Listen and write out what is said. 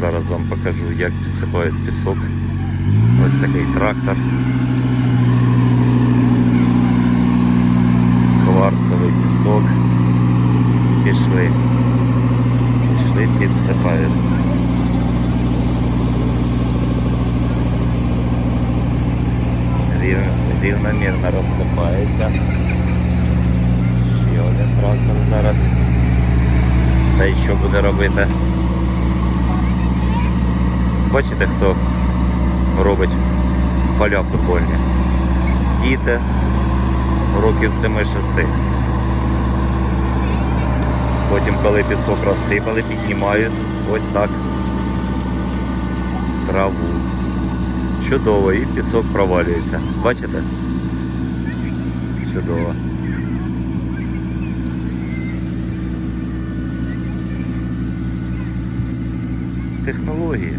зараз вам покажу, як підсипають пісок. Ось такий трактор. Кварцевий пісок. Пішли. Пішли, підсипають. Рів, рівномірно розсипається. Ще один трактор зараз. Це що буде робити? Бачите, хто робить поля футбольні? Діти років 7-6. Потім, коли пісок розсипали, піднімають ось так траву. Чудово, і пісок провалюється. Бачите? Чудово. Технології.